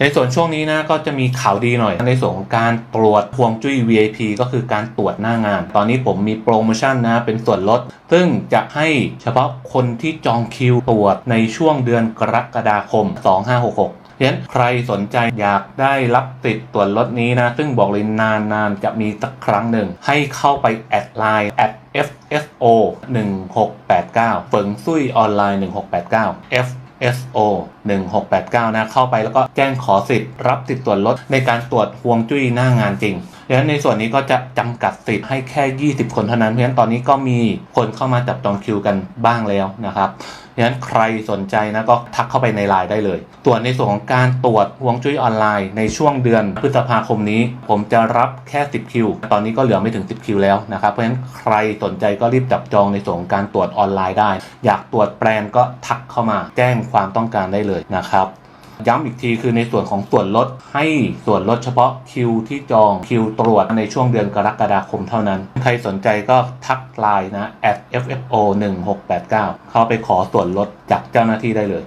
ในส่วนช่วงนี้นะก็จะมีข่าวดีหน่อยในส่วนของการตรวจพวงจุ้ย VIP ก็คือการตรวจหน้างาน ตอนนี้ผมมีโปรโมชั่นนะเป็นส่วนลด ซึ่งจะให้เฉพาะคนที่จองคิวตรวจในช่วงเดือนกรกฎาคม 2566เพราะฉะนั้นใครสนใจอยากได้รับติดส่วนลดนี้นะ ซึ่งบอกเลยนานๆ จะมีสักครั้งหนึ่ง ให้เข้าไปแอดไลน์แอด FSO 1689 เฟิงซุยออนไลน์ 1689 F SO 1689 นะ เข้าไปแล้วก็แจ้งขอสิทธิ์รับสิทธิ์ส่วนลดในการตรวจฮวงจุ้ยหน้างานจริงดังนั้นในส่วนนี้ก็จะจำกัดสิทธิ์ให้แค่ 20 คนเท่านั้น เพราะฉะนั้นตอนนี้ก็มีคนเข้ามาจับจองคิวกันบ้างแล้วนะครับดังนั้นใครสนใจนะก็ทักเข้าไปในไลน์ได้เลย ตัวในส่วนของการตรวจฮวงจุ้ยออนไลน์ในช่วงเดือนพฤษภาคมนี้ ผมจะรับแค่ 10 คิว ตอนนี้ก็เหลือไม่ถึง 10 คิวแล้วนะครับ เพราะฉะนั้นใครสนใจก็รีบจับจองในส่วนของการตรวจออนไลน์ได้ อยากตรวจแปลนก็ทักเข้ามาแจ้งความต้องการได้เลยนะครับ ย้ำอีกทีคือในส่วนของส่วนลดให้ส่วนลดเฉพาะคิวที่จองคิวตรวจในช่วงเดือนกรกฎาคมเท่านั้น ใครสนใจก็ทักไลน์นะ at ffo 1689เข้าไปขอส่วนลดจากเจ้าหน้าที่ได้เลย